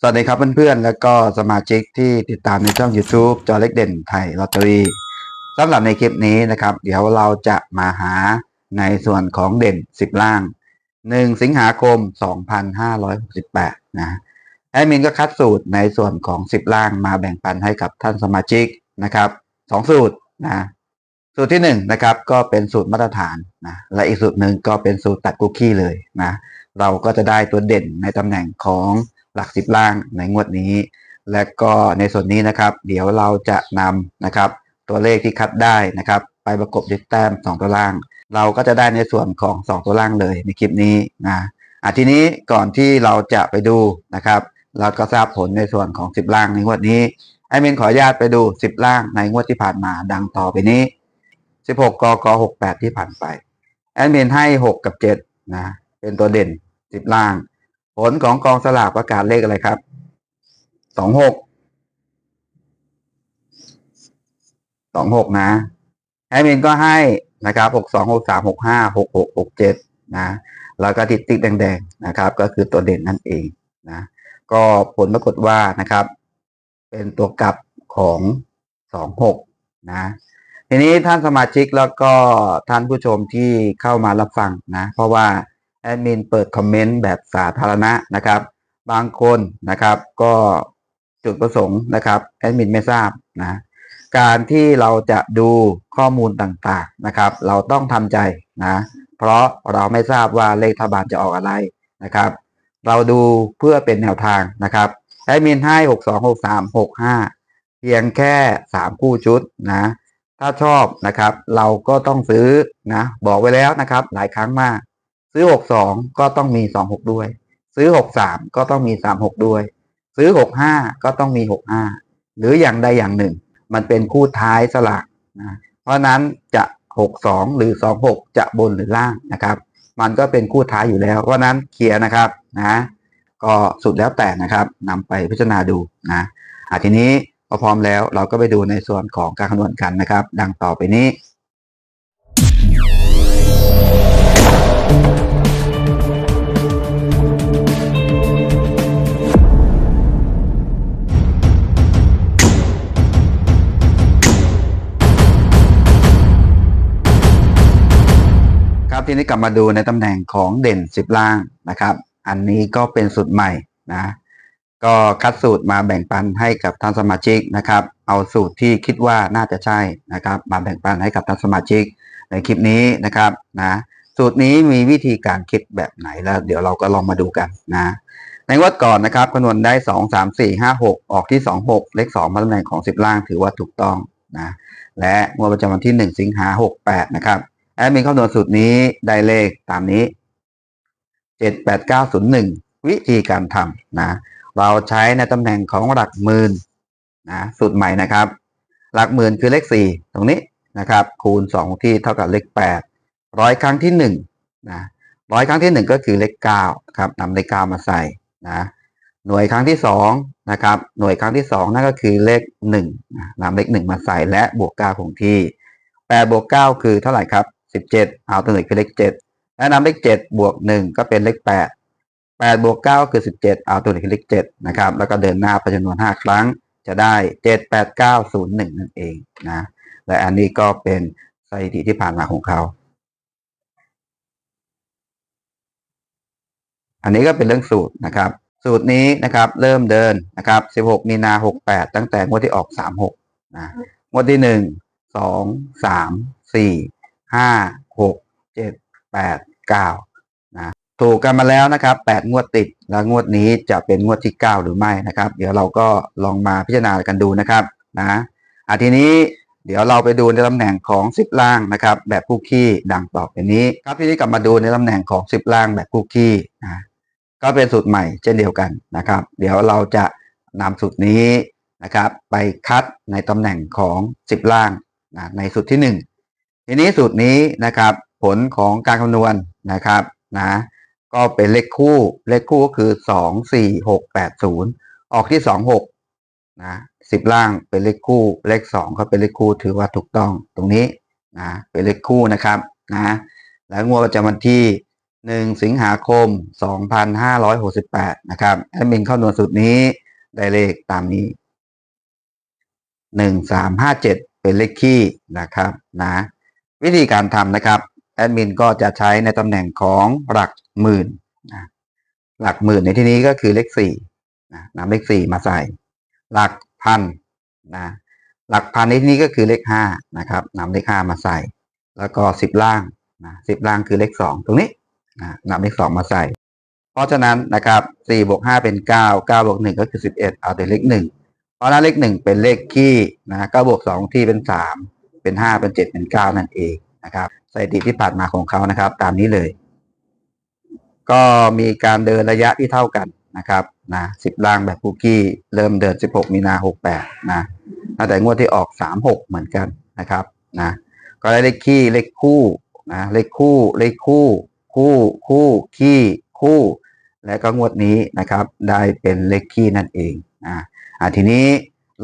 สวัสดีครับเพื่อนๆ แล้วก็สมาชิกที่ติดตามในช่อง YouTube จอเล็กเด่นไทยลอตเตอรี่สำหรับในคลิปนี้นะครับ เดี๋ยวเราจะมาหาในส่วนของเด่น 10 ล่าง 1 สิงหาคม 2568 นะแอดมินก็คัดสูตรในส่วนของ 10 ล่างมาแบ่งปันให้กับท่านสมาชิกนะครับสองสูตรนะสูตรที่1นะครับก็เป็นสูตรมาตรฐานนะและอีกสูตรหนึ่งก็เป็นสูตรตัดคุกกี้เลยนะเราก็จะได้ตัวเด่นในตำแหน่งของ หลักสิบล่างในงวดนี้ และก็ในส่วนนี้นะครับ เดี๋ยวเราจะนำนะครับ ตัวเลขที่คัดได้นะครับ ไปประกบด้วยแต้มสองตัวล่าง เราก็จะได้ในส่วนของสองตัวล่างเลยในคลิปนี้นะอะทีนี้ก่อนที่เราจะไปดูนะครับ เราก็ทราบผลในส่วนของสิบล่างในงวดนี้ไอเมนขออนุญาตไปดูสิบล่างในงวดที่ผ่านมาดังต่อไปนี้สิบหกกกหกแปดที่ผ่านไปแอดมินให้หกกับเจ็ดนะ เป็นตัวเด่นสิบล่าง ผลของกองสลากประกาศเลขอะไรครับ สองหก สองหกนะแอดมินก็ให้นะครับหกสองหกสามหกห้าหกหกหกเจ็ดนะ แล้วก็ติดติ๊กแดงๆนะครับ ก็คือตัวเด่นนั่นเองนะ ก็ผลปรากฏว่านะครับ เป็นตัวกลับของสองหกนะ ทีนี้ท่านสมาชิกแล้วก็ท่านผู้ชมที่เข้ามารับฟังนะ เพราะว่า แอดมินเปิดคอมเมนต์แบบสาธารณะนะครับ บางคนนะครับก็จุดประสงค์นะครับแอดมินไม่ทราบนะการที่เราจะดูข้อมูลต่างๆนะครับ เราต้องทำใจนะเพราะเราไม่ทราบว่าเลขรัฐบาลจะออกอะไรนะครับ เราดูเพื่อเป็นแนวทางนะครับแอดมินให้หกสองหกสามหกห้าเพียงแค่สามคู่ชุดนะถ้าชอบนะครับ เราก็ต้องซื้อนะบอกไว้แล้วนะครับ หลายครั้งมาก ซื้อหกสองก็ต้องมีสองหกด้วย ซื้อหกสามก็ต้องมีสามหกด้วย ซื้อหกห้าก็ต้องมีหกห้าหรืออย่างใดอย่างหนึ่ง มันเป็นคู่ท้ายสลากนะเพราะนั้นจะหกสองหรือสองหกจะบนหรือล่างนะครับ มันก็เป็นคู่ท้ายอยู่แล้ว เพราะนั้นเคลียร์นะครับนะก็สุดแล้วแต่นะครับนำไปพิจารณาดูนะอะทีนี้พอพร้อมแล้วเราก็ไปดูในส่วนของการคำนวณกันนะครับ ดังต่อไปนี้ ทีนี้กลับมาดูในตำแหน่งของเด่นสิบล่างนะครับ อันนี้ก็เป็นสูตรใหม่นะ ก็คัดสูตรมาแบ่งปันให้กับท่านสมาชิกนะครับ เอาสูตรที่คิดว่าน่าจะใช่นะครับ มาแบ่งปันให้กับท่านสมาชิกในคลิปนี้นะครับนะสูตรนี้มีวิธีการคิดแบบไหนแล้ว เดี๋ยวเราก็ลองมาดูกันนะในงวดก่อนนะครับคำนวณได้สองสามสี่ห้าหกออกที่สองหกเลขสองมาตำแหน่งของสิบล่างถือว่าถูกต้องนะและงวดประจำวันที่หนึ่งสิงหาหกแปดนะครับ แอดมินคำนวณสูตรนี้ได้เลขตามนี้ 78901 วิธีการทำนะ เราใช้ในตำแหน่งของหลักหมื่นนะสูตรใหม่นะครับ หลักหมื่นคือเลข 4 ตรงนี้นะครับ คูณ 2 ที่เท่ากับเลข 8 ร้อยครั้งที่1นะร้อยครั้งที่ 1 ก็คือเลข9ครับนำเลข9มาใส่นะหน่วยครั้งที่2นะครับหน่วยครั้งที่ 2 นั่นก็คือเลข1นะนำเลข 1 มาใส่และบวก9คงที่8บวก9คือเท่าไหร่ครับ 17เจ็ดเอาตัวหนึ่งคือเลข7และนำเลข7บวก1ก็เป็นเลข8 8บวก9คือ17เจ็ดเอาตัวหนึ่งคือเลข7นะครับแล้วก็เดินหน้าไปจำนวน5ครั้งจะได้7 8 9 0 1นั่นเองนะและอันนี้ก็เป็นสถิติที่ผ่านมาของเขา อันนี้ก็เป็นเรื่องสูตรนะครับ สูตรนี้นะครับเริ่มเดินนะครับ 16 มีนา 68 ตั้งแต่งวดที่ออก 36นะงวดที่หนึ่งสองสามสี่ ห้าหกเจ็ดแปดเก้านะถูกกันมาแล้วนะครับแปดงวดติดแล้วงวดนี้จะเป็นงวดที่เก้าหรือไม่นะครับ เดี๋ยวเราก็ลองมาพิจารณากันดูนะครับนะอะทีนี้เดี๋ยวเราไปดูในตำแหน่งของสิบล่างนะครับ แบบคู่ขี้ดังต่อไปนี้ ครับทีนี้กลับมาดูในตำแหน่งของสิบล่างแบบคู่ขี้นะก็เป็นสูตรใหม่เช่นเดียวกันนะครับ เดี๋ยวเราจะนำสูตรนี้นะครับ ไปคัดในตำแหน่งของสิบล่างนะในสูตรที่หนึ่ง ทีนี้สูตรนี้นะครับ ผลของการคำนวณนะครับนะก็เป็นเลขคู่เลขคู่ก็คือสองสี่หกแปดศูนย์ออกที่สองหกนะสิบล่างเป็นเลขคู่เลขสองก็เป็นเลขคู่ถือว่าถูกต้องตรงนี้นะเป็นเลขคู่นะครับนะแล้วงวดประจำวันที่หนึ่งสิงหาคมสองพันห้าร้อยหกสิบแปดนะครับแอดมินเข้านวณสูตรนี้ได้เลขตามนี้หนึ่งสามห้าเจ็ดเป็นเลขคี่นะครับนะ วิธีการทำนะครับแอดมินก็จะใช้ในตำแหน่งของหลักหมื่นนะหลักหมื่นในที่นี้ก็คือเลขสี่นะนำเลขสี่มาใส่ หลักพันนะหลักพันในที่นี้ก็คือเลขห้านะครับนำเลขห้ามาใส่ แล้วก็สิบล่างนะสิบล่างคือเลขสองตรงนี้นะนำเลขสองมาใส่ เพราะฉะนั้นนะครับสี่บวกห้าเป็นเก้าเก้าบวกหนึ่งก็คือสิบเอ็ดเอาแต่เลขหนึ่งเพราะนั้นเลขหนึ่งเป็นเลขคี่นะเก้าบวกสองที่เป็นสาม เป็นห้าเป็นเจ็ดเป็นเก้านั่นเองนะครับสถิติที่ผ่านมาของเขานะครับ ตามนี้เลย ก็มีการเดินระยะที่เท่ากันนะครับนะสิบล่างแบบคุกกี้เริ่มเดิน 16 มีนา 68 นะตั้งแต่งวดที่ออก 36 เหมือนกันนะครับนะก็ได้เลขคี่เลขคู่นะเลขคู่เลขคู่ คู่คู่ขี้คู่ และก็งวดนี้นะครับ ได้เป็นเลขคี่นั่นเองอ่าทีนี้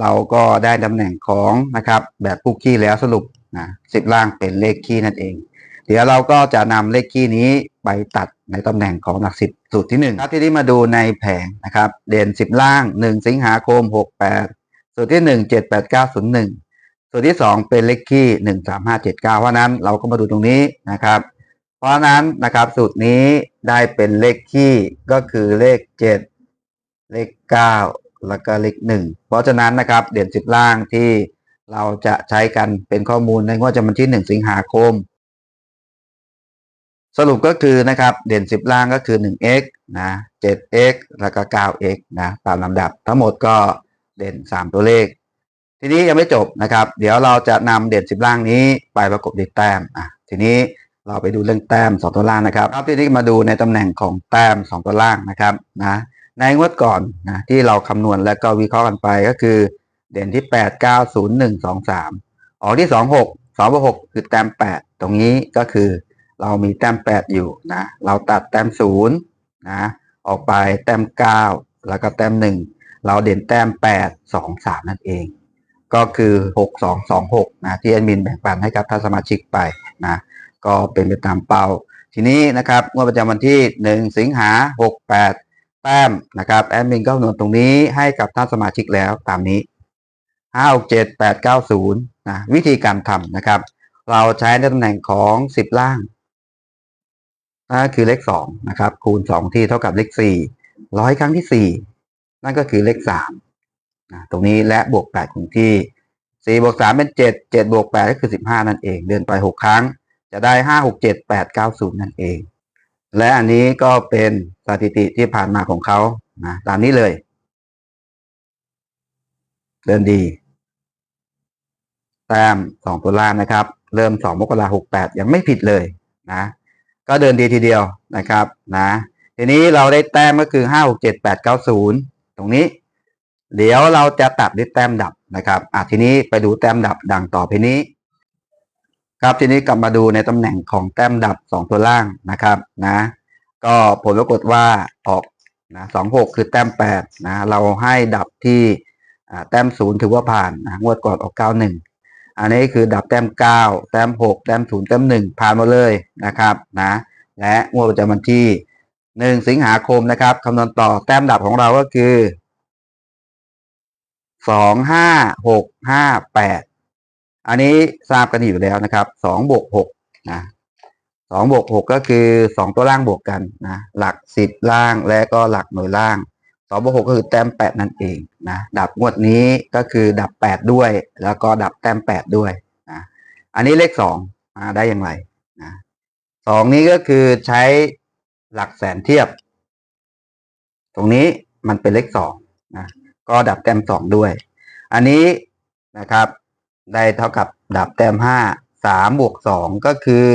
เราก็ได้ตำแหน่งของนะครับ แบบคุกกี้แล้วสรุปนะสิบล่างเป็นเลขคี่นั่นเอง เดี๋ยวเราก็จะนำเลขคี่นี้ไปตัดในตำแหน่งของหลักสิบสูตรที่หนึ่งครับที่นี้มาดูในแผงนะครับ เด่นสิบล่างหนึ่งสิงหาคมหกแปดสูตรที่หนึ่งเจ็ดแปดเก้าศูนย์หนึ่งสูตรที่สองเป็นเลขคี่หนึ่งสามห้าเจ็ดเก้าเพราะนั้นเราก็มาดูตรงนี้นะครับ เพราะฉะนั้นนะครับสูตรนี้ได้เป็นเลขคี่ก็คือเลขเจ็ดเลขเก้า แล้วก็เลขหนึ่งเพราะฉะนั้นนะครับเด่นสิบล่างที่เราจะใช้กันเป็นข้อมูลในงวดจำวันที่หนึ่งสิงหาคม สรุปก็คือนะครับเด่น10ล่างก็คือ 1x นะ 7x แล้วก็ 9x นะตามลำดับทั้งหมดก็เด่น 3 ตัวเลข ทีนี้ยังไม่จบนะครับ เดี๋ยวเราจะนำเด่น 10 ล่างนี้ไปประกบดิแต้มอะทีนี้เราไปดูเรื่องแต้ม 2 ตัวล่างนะครับครับทีนี้มาดูในตำแหน่งของแต้ม 2 ตัวล่างนะครับนะ ในงวดก่อนนะที่เราคำนวณแล้วก็วิเคราะห์กันไปก็คือ เด่นที่ 8 9 0 1 2 3 ออกที่ 2 6 2บวก6คือแต้ม 8 ตรงนี้ก็คือ เรามีแต้ม 8 อยู่นะเราตัดแต้ม0นะออกไปแต้ม 9 แล้วก็แต้ม 1 เราเด่นแต้ม 8 2 3 นั่นเอง ก็คือ 6 2 2 6นะที่แอดมินแบ่งปันให้กับท่านสมาชิกไปนะก็เป็นไปตามเป้า ทีนี้นะครับงวดประจำวันที่ 1 สิงหา68 แต้มนะครับแอดมินก็คำนวณตรงนี้ให้กับท่านสมาชิกแล้วตามนี้5 6 7 8 9 0นะวิธีการทำนะครับ เราใช้ในตำแหน่งของ10ล่างนั่นคือเลขสองนะครับ คูณสองที่เท่ากับเลขสี่ร้อยครั้งที่สี่นั่นก็คือเลขสามนะตรงนี้และบวกแปดคงที่สี่บวกสามเป็นเจ็ดเจ็ดบวกแปดก็คือสิบห้านั่นเอง เดินไปหกครั้ง จะได้ห้าหกเจ็ดแปดเก้าศูนย์นั่นเอง และอันนี้ก็เป็นสถิติที่ผ่านมาของเขานะตามนี้เลย เดินดี แต้มสองตัวล่างนะครับ เริ่มสองมกราหกแปดยังไม่ผิดเลยนะ ก็เดินดีทีเดียวนะครับนะทีนี้เราได้แต้มก็คือห้าหกเจ็ดแปดเก้าศูนย์ตรงนี้ เดี๋ยวเราจะตัดด้วยแต้มดับนะครับอะทีนี้ไปดูแต้มดับดังต่อไปนี้ ครับทีนี้กลับมาดูในตำแหน่งของแต้มดับสองตัวล่างนะครับนะก็ผลปรากฏว่าออกนะสองหกคือแต้มแปดนะเราให้ดับที่แต้มศูนย์ถือว่าผ่านนะงวดก่อนออกเก้าหนึ่งอันนี้คือดับแต้มเก้าแต้มหกแต้มศูนย์แต้มหนึ่งผ่านมาเลยนะครับนะและงวดประจำวันที่หนึ่งสิงหาคมนะครับคำนวณต่อแต้มดับของเราก็คือสองห้าหกห้าแปด อันนี้ทราบกันอยู่แล้วนะครับสองบวกหกนะสองบวกหกก็คือสองตัวล่างบวกกันนะหลักสิบล่างและก็หลักหน่วยล่างสองบวกหกก็คือแต้มแปดนั่นเองนะดับงวดนี้ก็คือดับแปดด้วย แล้วก็ดับแต้มแปดด้วยนะอันนี้เลขสองมาได้อย่างไรนะสองนี้ก็คือใช้หลักแสนเทียบ ตรงนี้มันเป็นเลขสองนะก็ดับแต้มสองด้วย อันนี้นะครับ ได้เท่ากับดับแต้มห้าสามบวกสองก็คือ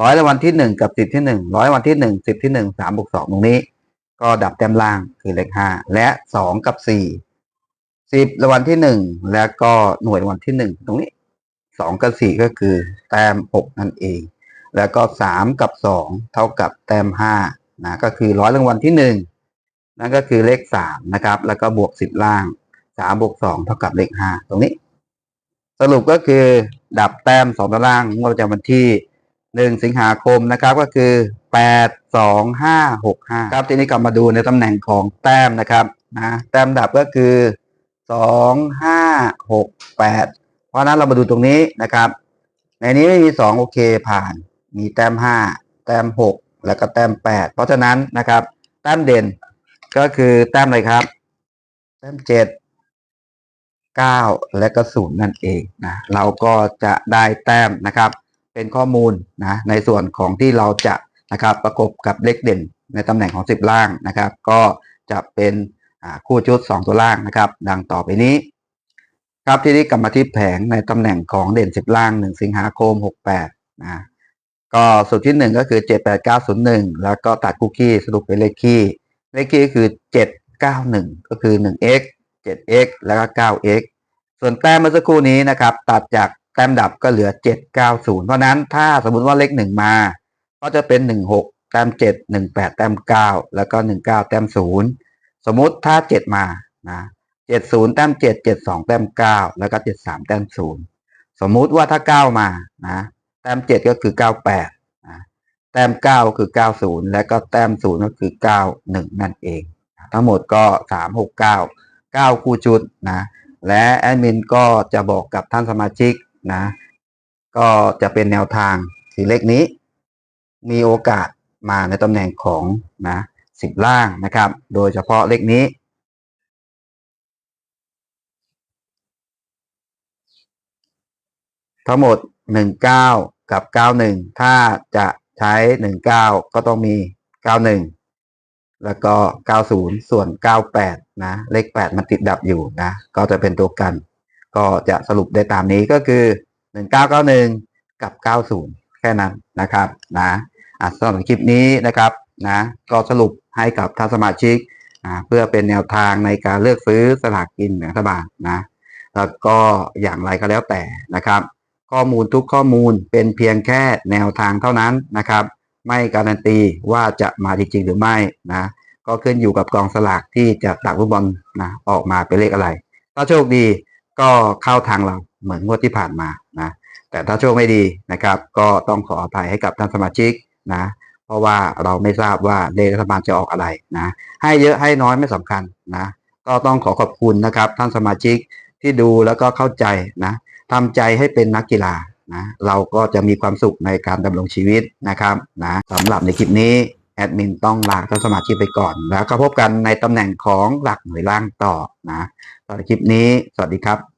ร้อยรางวัลที่หนึ่งกับสิบที่หนึ่งร้อยรางวัลที่หนึ่งสิบที่หนึ่งสามบวกสองตรงนี้ ก็ดับแต้มล่างคือเลขห้าและสองกับสี่สิบรางวัลที่หนึ่งแล้วก็หน่วยรางวัลที่หนึ่งตรงนี้สองกับสี่ก็คือ แต้มหกนั่นเอง แล้วก็สามกับสองเท่ากับแต้มห้านะก็คือร้อยรางวัลที่หนึ่งนั่นก็คือเลขสามนะครับ แล้วก็บวกสิบล่างสามบวกสองเท่ากับเลขห้าตรงนี้ สรุปก็คือดับแต้มสองตารางงวดประจำวันที่หนึ่งสิงหาคมนะครับก็คือแปดสองห้าหกห้าครับทีนี้กลับมาดูในตำแหน่งของแต้มนะครับนะแต้มดับก็คือสองห้าหกแปดเพราะฉะนั้นเรามาดูตรงนี้นะครับ ในนี้ไม่มีสองโอเคผ่าน มีแต้มห้าแต้มหกแล้วก็แต้มแปดเพราะฉะนั้นนะครับ แต้มเด่นก็คือแต้มอะไรครับ แต้มเจ็ด เก้าและก็ศูนย์นั่นเองนะเราก็จะได้แต้มนะครับ เป็นข้อมูลนะในส่วนของที่เราจะนะครับประกบกับเลขเด่นในตำแหน่งของ 10 ล่างนะครับ ก็จะเป็นคู่ชุด 2 ตัวล่างนะครับ ดังต่อไปนี้ ครับที่นี้กลับมาที่แผงในตำแหน่งของเด่น 10 ล่าง 1 สิงหาคม 68นะก็สูตรที่ 1 ก็คือ 78901 แล้วก็ตัดคุกกี้สรุปเป็นเลขคี่เลขคี่คือ 791 ก็คือ 1x 7x แล้วก็ 9x ส่วนแต้มเมื่อสักครู่นี้นะครับ ตัดจากแต้มดับก็เหลือ 790 เพราะนั้นถ้าสมมุติว่าเลขหนึ่งมา ก็จะเป็น 16 แต้ม 7 18 แต้ม 9 แล้วก็ 19 แต้ม 0 สมมุติถ้า 7 มานะ70 แต้ม 7 72 แต้ม 9 แล้วก็ 73 แต้ม 0 สมมุติว่าถ้า 9 มานะแต้ม 7 ก็คือ 98นะแต้ม9คือ 90 และก็แต้ม 0 ก็คือ 91 นั่นเอง ทั้งหมดก็ 369 9 คู่ชุดนะและแอดมินก็จะบอกกับท่านสมาชิกนะก็จะเป็นแนวทางสีเลขนี้ มีโอกาสมาในตำแหน่งของนะสิบล่างนะครับ โดยเฉพาะเลขนี้ทั้งหมดหนึ่งเก้ากับเก้าหนึ่งถ้าจะใช้หนึ่งเก้าก็ต้องมีเก้าหนึ่ง แล้วก็เก้าศูนย์ส่วนเก้าแปดนะ เลขแปดมันติดดับอยู่นะ ก็จะเป็นตัวกัน ก็จะสรุปได้ตามนี้ก็คือหนึ่งเก้าเก้าหนึ่งกับเก้าศูนย์แค่นั้นนะครับนะอะสำหรับคลิปนี้นะครับนะก็สรุปให้กับท่านสมาชิกอ่าเพื่อเป็นแนวทางในการเลือกซื้อสลากกินแบ่งรัฐบาลนะแล้วก็อย่างไรก็แล้วแต่นะครับ ข้อมูลทุกข้อมูลเป็นเพียงแค่แนวทางเท่านั้นนะครับ ไม่การันตีว่าจะมาจริงๆหรือไม่นะ ก็ขึ้นอยู่กับกองสลากที่จะตักลูกบอลนะออกมาเป็นเลขอะไร ถ้าโชคดีก็เข้าทางเราเหมือนงวดที่ผ่านมานะ แต่ถ้าโชคไม่ดีนะครับ ก็ต้องขออภัยให้กับท่านสมาชิกนะ เพราะว่าเราไม่ทราบว่าเลขรัฐบาลจะออกอะไรนะ ให้เยอะให้น้อยไม่สำคัญนะ ก็ต้องขอขอบคุณนะครับ ท่านสมาชิกที่ดูแล้วก็เข้าใจนะทำใจให้เป็นนักกีฬา นะเราก็จะมีความสุขในการดำรงชีวิตนะครับนะสำหรับในคลิปนี้แอดมินต้องลาท่านสมาชิกไปก่อน แล้วก็พบกันในตำแหน่งของหลักหน่วยล่างต่อนะสำหรับคลิปนี้ สวัสดีครับ